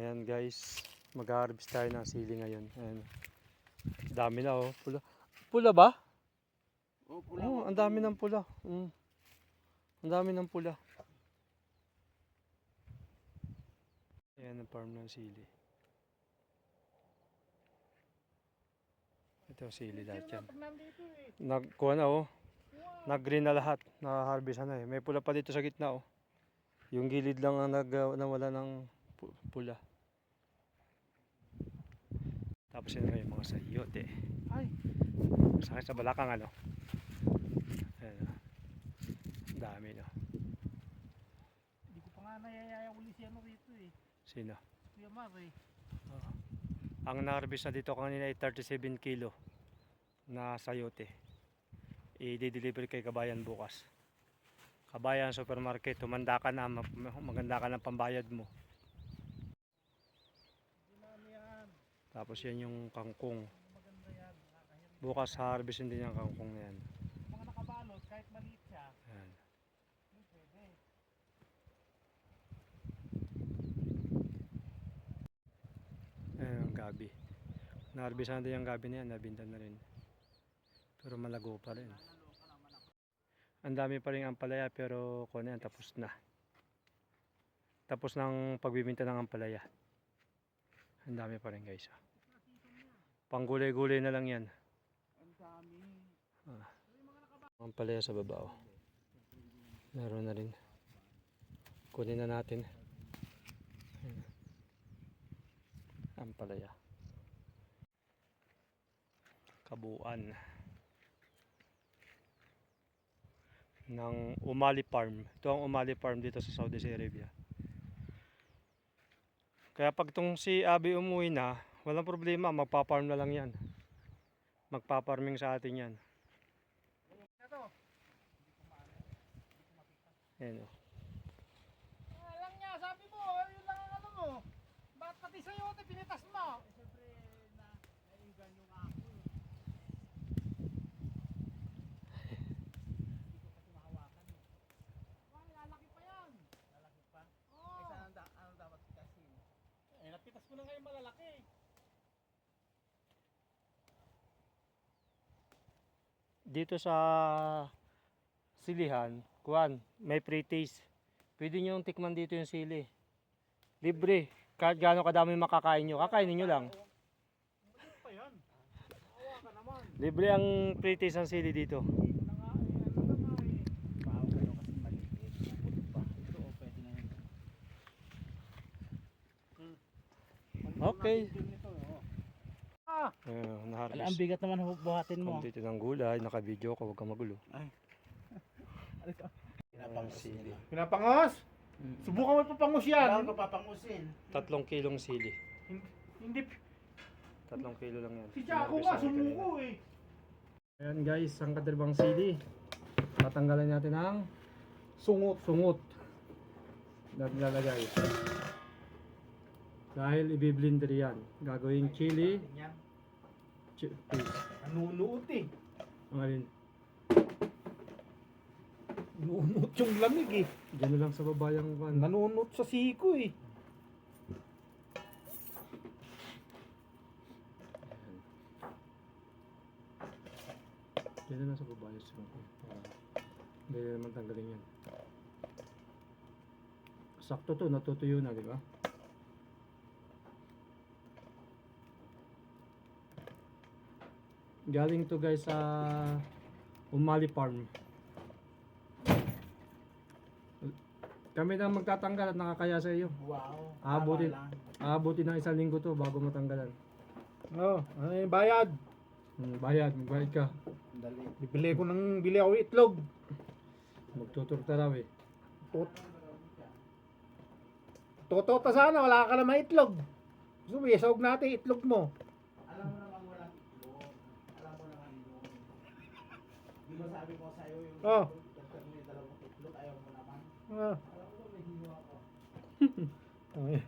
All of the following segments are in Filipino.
Ayan guys, mag-harvest tayo ng sili ngayon. Ayan. Dami na oh. Pula. Pula ba? Oh, Oo, ang dami ng pula. Mm. Ang dami ng pula. Ayan ang farm ng sili. Ito sili lahat yan. Nagkuha na oh. Nag-green na lahat. Naka-harvest na eh. May pula pa dito sa gitna oh. Yung gilid lang ang nag, nawala ng pu- pula. Tapos yun yung mga sayote. Ay. Sakit sa balakang ano. Ayan oh. Dami no. Hindi ko pa nga nayayaya uli si ano rito eh. Sino? Kuya Mar eh. Ang na-harvest na dito kanina ay 37 kilo na sayote. I-deliver kay Kabayan bukas. Kabayan Supermarket, tumanda ka na, mag- maganda ka ng pambayad mo. Ano yan? Tapos yan yung kangkong. Yan. Bukas harvestin din yung kangkong na yan. Mga nakabalot kahit maliit siya. Pwede. Ayan ang gabi. Na-harvest na din yung gabi na yan, nabinta na rin. Pero malago pa rin. Ang dami pa rin ang palaya pero kung ano yan, tapos na. Tapos ng pagbibinta ng ampalaya. Ang dami pa rin guys. ah. Panggulay-gulay na lang yan. Ang dami. Ang palaya sa baba oh. Meron na rin. Kunin na natin. Ayan. Ang palaya. Kabuuan ng Umali Farm. Ito ang Umali Farm dito sa Saudi Arabia. Kaya pag tong si Abi umuwi na, walang problema, magpa-farm na lang yan. Magpa-farming sa atin yan. Ayan oh. Ah, lang niya, sabi mo, yun lang ang ano mo. Ba't pati sa'yo, pinitas mo? Eh, siyempre, na, naiingan yung ako. eh. Hindi ko kasi mahawakan eh. Why, lalaki pa yan. Lalaki pa? Oo. Eh, saan ang ano dapat pitasin? Eh, na ngayon malalaki. dito sa silihan, kuan, may pre-taste. Pwede nyo tikman dito yung sili. Libre. Kahit gaano kadami makakain nyo, kakainin nyo lang. Ano. Libre ang pre-taste ng sili dito. Ito na nga eh, ano na nga eh. Kahaw kayo kasi maliit. Bubulog pa. Ito, oh, pwede na yun. Hmm. Okay. Oh. Ah! Ayun, Wala, ang naharvest. bigat naman buhatin mo. Dito ng gulay, naka-video ko, huwag kang magulo. Pinapangos sili. Pinapangos? Subukan mo papangus yan. Bago ko papangusin. Tatlong kilong sili. Hindi. Tatlong kilo lang yan. Si Chaco Naharvest nga, namin kanina. sumuko eh. Ayan guys, ang kadrabang sili. Tatanggalan natin ang sungot. Sungot. Naglalagay. Dahil ibiblender yan. Gagawing chili paste. Nanunuot eh. Ang alin, Nanunuot yung lamig eh. dyan na lang sa baba yung van. Nanunuot sa siko eh. Dyan na lang sa baba yung. Para Hindi na naman tanggalin yan. Sakto to, natutuyo na, di ba? Galing to guys sa Umali Farm. Kami na magtatanggal at nakakaya sa iyo. Wow. Aabutin, aabutin ng isang linggo to bago matanggalan. Oh, ano yung bayad? Hmm, bayad, magbayad ka. Dali. Bibili ko ng bili ako itlog. Magtutur taraw eh. Tot. Totoo ta sana, wala ka naman itlog. Gusto mo, isawag natin itlog mo. Ba sabi ko sa'yo yung Oh. mo yung dalawang itlog, ayaw mo naman. Ah. Alam ko may hiwa ko. Ay.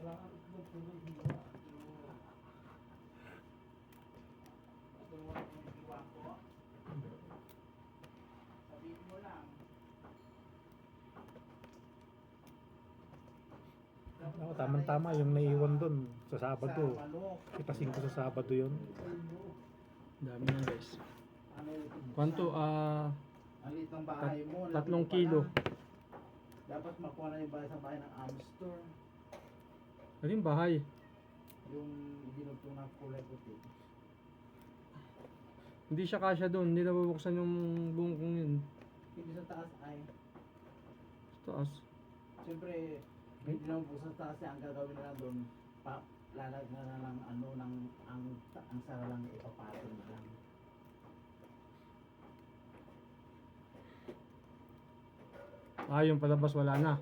Wala kang itlog, hiwa. Yung hiwa ko. Sabihin mo lang. Ako Tama-tama yung naiwan doon sa Sa Sabado. Ipasin ko sa Sabado yun. Dami yan guys. Ano yung Kwanto, ah, Ang liit ng bahay mo. laki tatlong pa kilo. lang. Dapat makuha na yung bahay sa bahay ng Amstor. ano yung bahay? Yung dinugtong ng kulay puti. Hindi siya kasya doon, hindi nabubuksan yung buong kong yun. Hindi sa taas ay. Sa taas. Siyempre, hindi naman po sa taas eh, ang gagawin nila doon. Pa, lalag na na ng ano, ng, ang, ang sara lang ipapatong na lang. Ah, yung palabas wala na.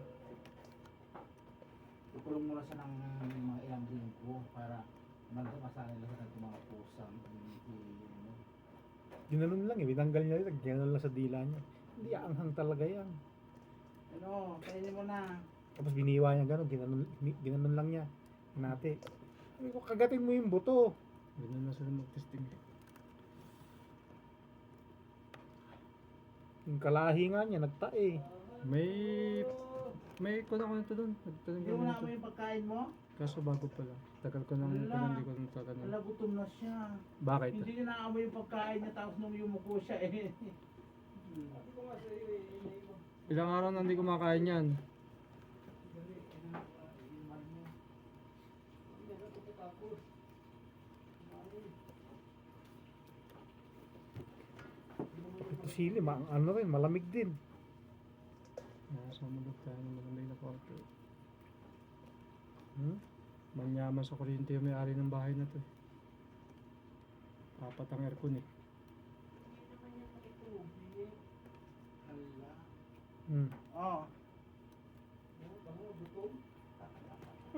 Ikulong muna siya ng mga ilang linggo para masanay nila sa ng mga. Ano. Ginanon lang eh. Binanggal niya rin. Ginanon lang sa dila niya. Hindi aanghang talaga yan. Ano, kainin mo na. Tapos biniwa niya gano'n. Ginanon, ginanon lang niya. Nati. Sabi ko, kagatin mo yung buto. Ganun na sila mag-testing. Yung kalahi nga niya, nagtae. May, may kuna ko nito doon. Nagtanong Hindi ko mo na mo yung pagkain mo? Kaso bago pa lang. Tagal ko nang Wala. kung hindi ko nang tatanong. Wala, gutom na siya. Bakit? Hindi niya naamoy yung pagkain niya tapos nung yumuko siya eh. Ilang araw na hindi kumakain yan. Ito sili, ma ano rin, malamig din. Ah, sumulog tayo ng malamig na kwarto. Hmm? Manyaman sa kuryente yung may-ari ng bahay na to. eh. Apat ang aircon eh. Hmm. Oh.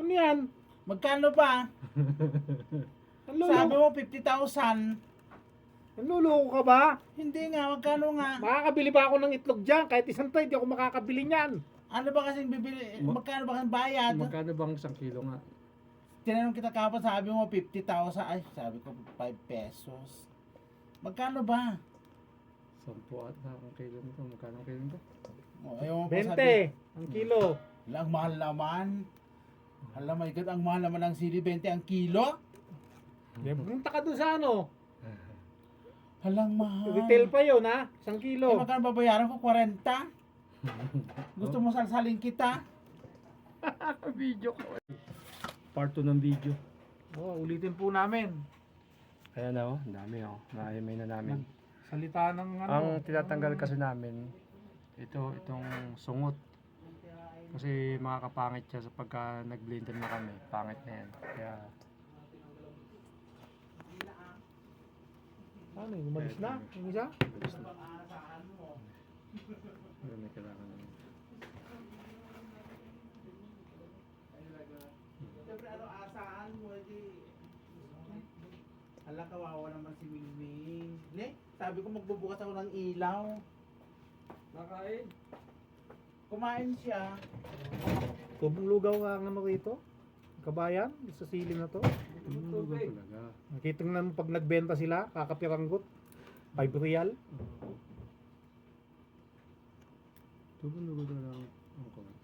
Ano yan? Magkano? Ang Sabi mo 50,000. Ang luloko ka ba? Hindi nga, magkano nga? Makakabili ba ako ng itlog dyan? Kahit isang tayo, di ako makakabili niyan. Ano ba kasing bibili? Ma- Magkano ba kasing bayad? Magkano bang isang kilo nga? Tinanong kita kapag sabi mo 50,000. Ay, sabi ko 5 pesos. Magkano ba? Sampu at ang kilo nito. Magkano ang kilo nito? Oh, ayaw mo pa 20 sabi. ang kilo. Lang mahal naman. Alam my God, ang mahal naman ng sili 20 ang kilo. Di, Pumunta ka doon sa ano. Halang mahal. Retail pa yun ha. Isang Eh, kilo. magkano babayaran ko? 40? Gusto mo salsalin kita? video ko. Part 2 ng video. Oh, ulitin po namin. Ayan na oh, ang dami oh. Naimay na namin. Salita ng ano. Ang tinatanggal kasi namin, ito, itong sungot. Kasi makakapangit siya sa pagka nag-blender na kami. Pangit na yan. Kaya, Ano, yung umalis na? Yung isa? bilis na. Pero may kailangan naman. Siyempre, ano, asaan mo, edi... Hala, kawawa naman si Mingming. Ne, sabi ko magbubukas ako ng ilaw. Nakain? Kumain siya. Tubong lugaw nga ang ano rito. Kabayan, sa siling na to. Tumutugan talaga. Nakita nga mo pag nagbenta sila, kakapiranggot. 5 real. Tumutugan talaga ang ang kuwan.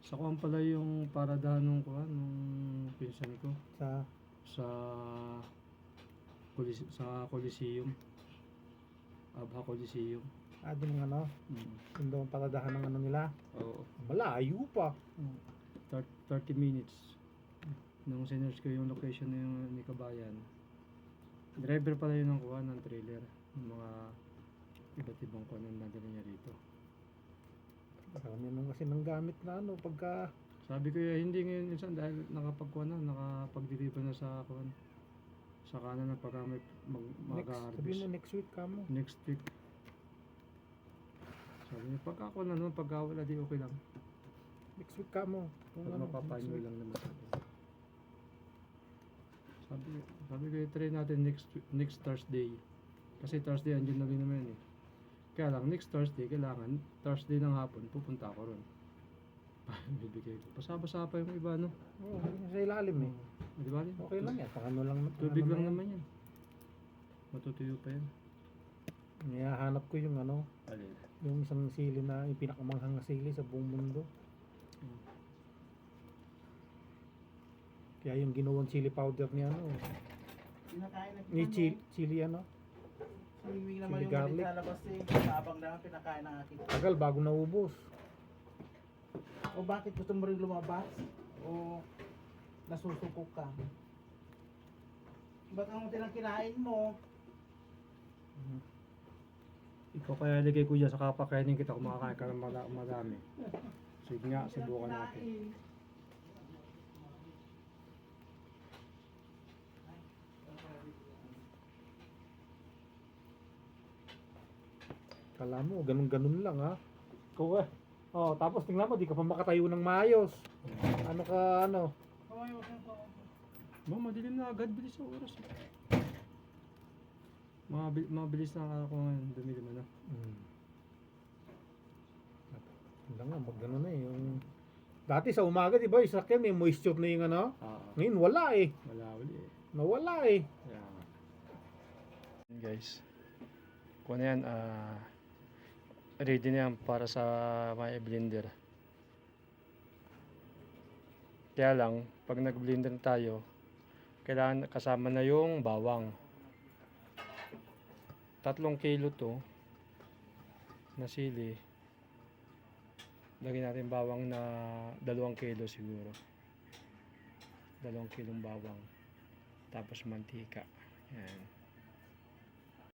Sa kuwan pala yung paradahan nung kuwan, nung pinsan ko. Sa, sa Colis- sa Coliseum. Abha Coliseum. Ah, yung ano, Mm. yung daw ang ng ano nila. Oo. Malayo pa. Thir- 30 minutes. Nung sinerge ko yung location na yung ni Kabayan. Driver pala yun ng kuha ng trailer. Yung mga iba't ibang kuha na nadali niya rito. Marami nung kasi ng gamit na ano, pagka Sabi ko "Eh, hindi ngayon minsan dahil nakapagkuha na, nakapag-deliver na sa kuha. Sa kanan na pagka may mag, next, sabi mo mag-harvest. next week ka mo. Next week. Sabi niya, pagka ako na naman, pagka wala di okay lang. Next week ka mo. Kung Pag ano, mapapanyo next week. lang naman. Sabi, sabi ko, try natin next next Thursday. Kasi Thursday, andyan na rin naman eh. Kaya lang, next Thursday, kailangan, Thursday ng hapon, pupunta ako ron. Bibigay ko. Pasabasa pa yung iba, no? Oo, yun sa ilalim eh. Di ba? Okay lang yan. Pang ano lang. Tubig ano lang yan. naman yan. Matutuyo pa yan. Niyahanap ko yung ano, Alin? Yung isang sili na, yung pinakamanghang na sili sa buong mundo. Kaya yung ginawang chili powder ni ano, Pinakain na ni chili, chili ano, Swimming naman yung garlic. lalabas eh. Habang naman pinakain ng akin. tagal bago naubos. O bakit gusto mo rin lumabas? O nasusukok ka? Ba't ang kinain mo? Ikaw kaya ligay ko dyan sa kapakainin kita kung makakain ka ng mala- madami. Sige nga, subukan natin. Kala mo, ganun-ganun lang ha. Ikaw eh. Oh, tapos tingnan mo, di ka pa makatayo ng maayos. Ano ka, ano? Kamay mo siyang pa. Ma, madilim na agad. Bilis sa oras. eh. Mabil- mabilis na ako ngayon. Dumilim ano. Hmm. Hindi nga, mag ganun na eh. Yung... Dati sa umaga, di ba, yung sakyan may moisture na yung ano? Oo. Ngayon, wala eh. Wala uli eh. Nawala eh. Yun, guys. Kung ano yan, ah, ready na yan para sa may blender. Kaya lang, pag nag-blender na tayo, kailangan kasama na yung bawang. Tatlong kilo to na sili. Lagyan natin bawang na dalawang kilo siguro. Dalawang kilong bawang tapos mantika. Yan.